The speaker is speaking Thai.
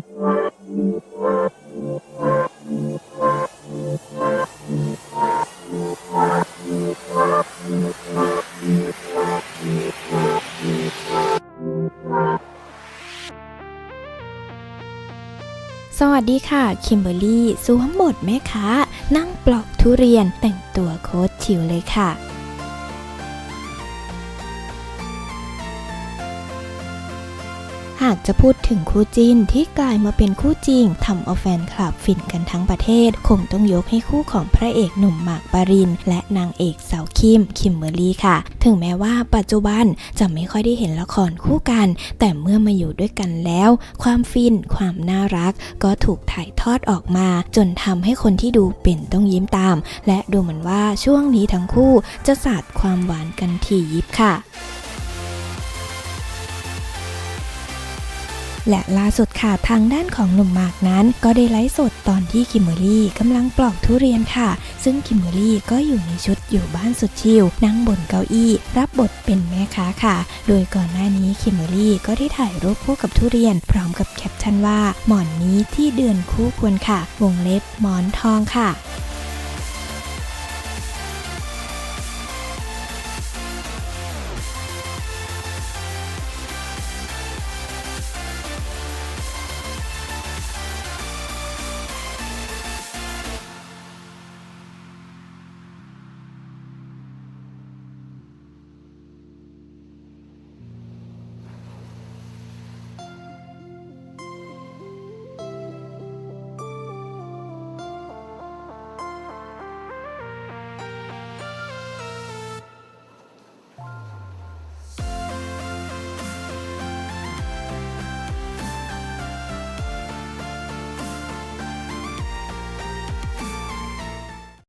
สวัสดีค่ะ คิมเบอร์รี่สวมบทแม่ค้านั่งปลอกทุเรียนแต่งตัวโค้ชชิวเลยค่ะ หากจะพูดถึงคู่จิ้นที่กลายมาเป็นคู่จริงทำเอาแฟนคลับฟินกันทั้งประเทศ คงต้องยกให้คู่ของพระเอกหนุ่มหมากปริน และนางเอกสาวคิม คิมเบอร์รี่ค่ะ ถึงแม้ว่าปัจจุบันจะไม่ค่อยได้เห็นละครคู่กัน แต่เมื่อมาอยู่ด้วยกันแล้ว ความฟิน ความน่ารัก ก็ถูกถ่ายทอดออกมา จนทำให้คนที่ดูเป็นต้องยิ้มตาม และดูเหมือนว่าช่วงนี้ทั้งคู่จะสาดความหวานกันถี่ยิบค่ะ และล่าสุดค่ะทางด้านของหนุ่มมากนั้น ก็ได้ไลฟ์สดตอนที่คิมเบอรี่กำลังปลอกทุเรียนค่ะ ซึ่งคิมเบอรี่ก็อยู่ในชุดอยู่บ้านสุดชิลนั่งบนเก้าอี้ รับบทเป็นแม่ค้าค่ะ โดยก่อนหน้านี้คิมเบอรรี่ก็ได้ถ่ายรูปคู่กับทุเรียน พร้อมกับแคปชั่นว่า หมอนนี้ที่เดือนคู่ควรค่ะ วงเล็บหมอนทองค่ะ